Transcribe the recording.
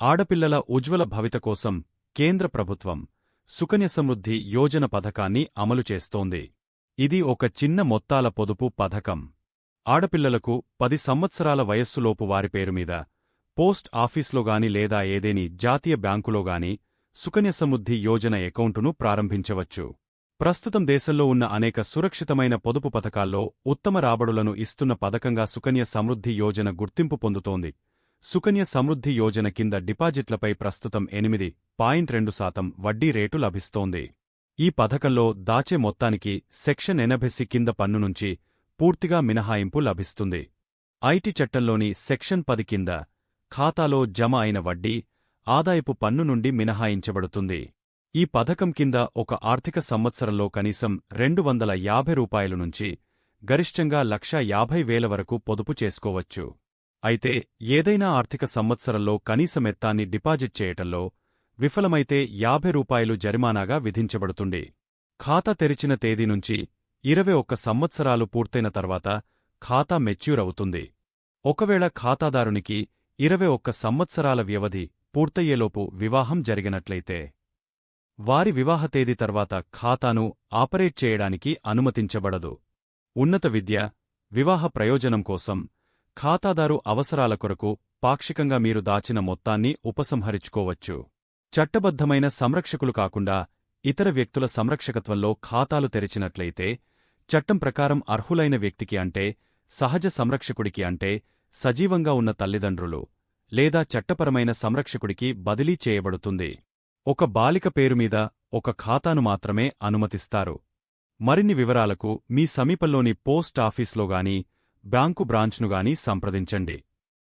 ఆడపిల్లల ఉజ్వల భవిత కోసం కేంద్ర ప్రభుత్వం సుకన్య సమృద్ధి యోజన పథకాన్ని అమలు చేస్తోంది. ఇది ఒక చిన్న మొత్తాల పొదుపు పథకం. ఆడపిల్లలకు పది సంవత్సరాల వయస్సులోపు వారి పేరు మీద పోస్ట్ ఆఫీస్లోగాని లేదా ఏదేని జాతీయ బ్యాంకులోగాని సుకన్య సమృద్ధి యోజన అకౌంటును ప్రారంభించవచ్చు. ప్రస్తుతం దేశంలో ఉన్న అనేక సురక్షితమైన పొదుపు పథకాల్లో ఉత్తమ రాబడులను ఇస్తున్న పథకంగా సుకన్య సమృద్ధి యోజన గుర్తింపు పొందుతోంది. సుకన్య సమృద్ధి యోజన కింద డిపాజిట్లపై ప్రస్తుతం ఎనిమిది పాయింట్ రెండు శాతం వడ్డీ రేటు లభిస్తోంది. ఈ పథకంలో దాచే మొత్తానికి సెక్షన్ ఎనభెసి కింద పన్ను నుంచి పూర్తిగా మినహాయింపు లభిస్తుంది. ఐటి చట్టంలోని సెక్షన్ పది కింద ఖాతాలో జమ అయిన వడ్డీ ఆదాయపు పన్ను నుండి మినహాయించబడుతుంది. ఈ పథకం కింద ఒక ఆర్థిక సంవత్సరంలో కనీసం రెండు వందల యాభై రూపాయల నుంచి గరిష్టంగా లక్షా యాభై వేల వరకు పొదుపు చేసుకోవచ్చు. అయితే ఏదైనా ఆర్థిక సంవత్సరంలో కనీస మెత్తాన్ని డిపాజిట్ చేయటంలో విఫలమైతే యాభై రూపాయలు జరిమానాగా విధించబడుతుంది. ఖాతా తెరిచిన తేదీ నుంచి ఇరవై ఒక్క సంవత్సరాలు పూర్తయిన తర్వాత ఖాతా మెచ్యూర్ అవుతుంది. ఒకవేళ ఖాతాదారునికి ఇరవై ఒక్క సంవత్సరాల వ్యవధి పూర్తయ్యేలోపు వివాహం జరిగినట్లయితే వారి వివాహ తేదీ తర్వాత ఖాతాను ఆపరేట్ చేయడానికి అనుమతించబడదు. ఉన్నత విద్య వివాహ ప్రయోజనం కోసం ఖాతాదారు అవసరాల కొరకు పాక్షికంగా మీరు దాచిన మొత్తాన్ని ఉపసంహరించుకోవచ్చు. చట్టబద్ధమైన సంరక్షకులు కాకుండా ఇతర వ్యక్తుల సంరక్షకత్వంలో ఖాతాలు తెరిచినట్లయితే చట్టం ప్రకారం అర్హులైన వ్యక్తికి అంటే సహజ సంరక్షకుడికి అంటే సజీవంగా ఉన్న తల్లిదండ్రులు లేదా చట్టపరమైన సంరక్షకుడికి బదిలీ చేయబడుతుంది. ఒక బాలిక పేరుమీద ఒక ఖాతాను మాత్రమే అనుమతిస్తారు. మరిన్ని వివరాలకు మీ సమీపంలోని పోస్ట్ ఆఫీస్లోగాని బ్యాంకు బ్రాంచ్ను గాని సంప్రదించండి.